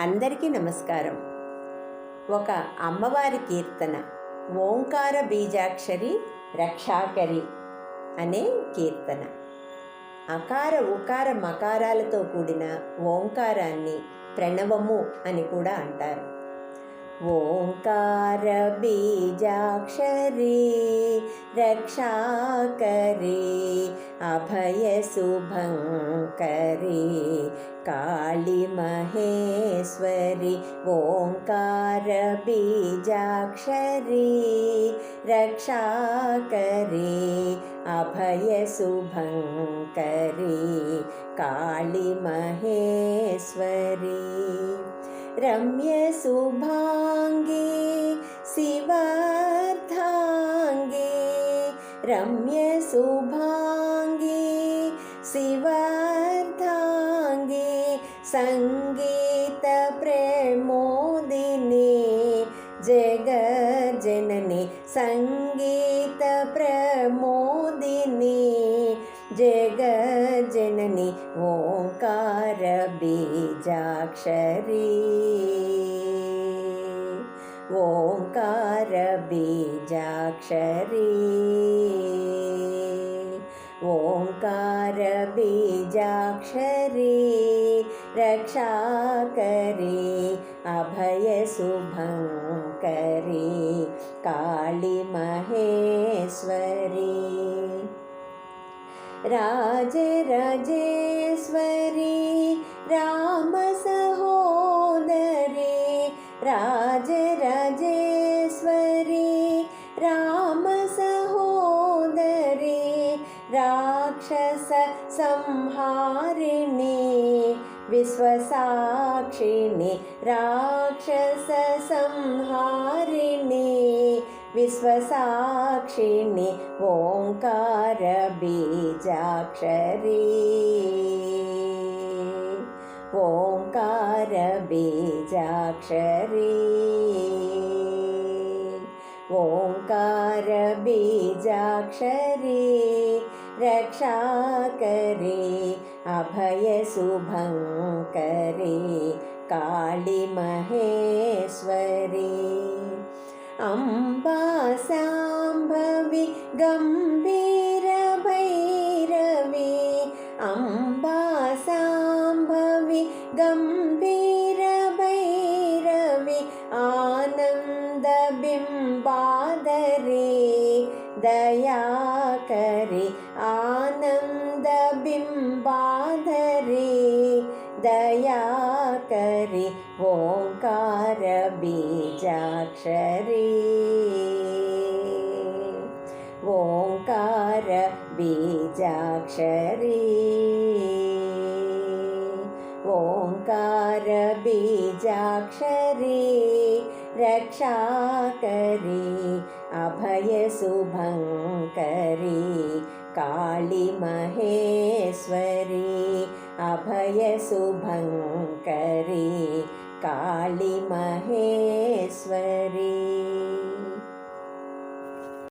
అందరికీ నమస్కారం. ఒక అమ్మవారి కీర్తన ఓంకార బీజాక్షరి రక్షాకరి అనే కీర్తన. అకార ఉకార మకారాలతో కూడిన ఓంకారాన్ని ప్రణవము అని కూడా అంటారు. ओङ्कारबीजाक्षरे रक्षाकरे अभयशुभङ्करे कालिमहेश्वरि ओङ्कारबीजाक्षरे रक्षाकरे अभयशुभङ्करे कालिमहेश्वरी। म्य शुभागे शिवथाङ्गे रम्य सुभाङ्गे शिवथाङ्गे सङ्गीतप्रमोदिनी। जगजननी ओंकार बीजाक्षरी। ओंकार बीजाक्षरी। ओंकार बीजाक्षरी रक्षा करी अभय रक्षाकरी काली महेश्वरी। राजरजेश्वरि रामस हो दरे राक्षससंहारिणि विश्वसाक्षिणि राक्षससंहारिणि विश्वसाक्षिणि ओङ्कारबीजाक्षरी। ओङ्कारबीजाक्षरी। ओङ्कारबीजाक्षरी। रक्षाकरी अभयशुभङ्करी बीजाक्षरी रक्षाकरे अम्बासाम्भवि गम्भीर अम्बासाम्भवि अम्बा आनन्दबिम्बादरे दयाकरे भैरवि दयाकरे ॐ बीजाक्षरी। ओङ्कार बीजाक्षरी। ओङ्कार बीजाक्षरी रक्षाकरी अभयशुभङ्करी काळि महेश्वरी अभयशुभङ्करी काळि महेश्वरी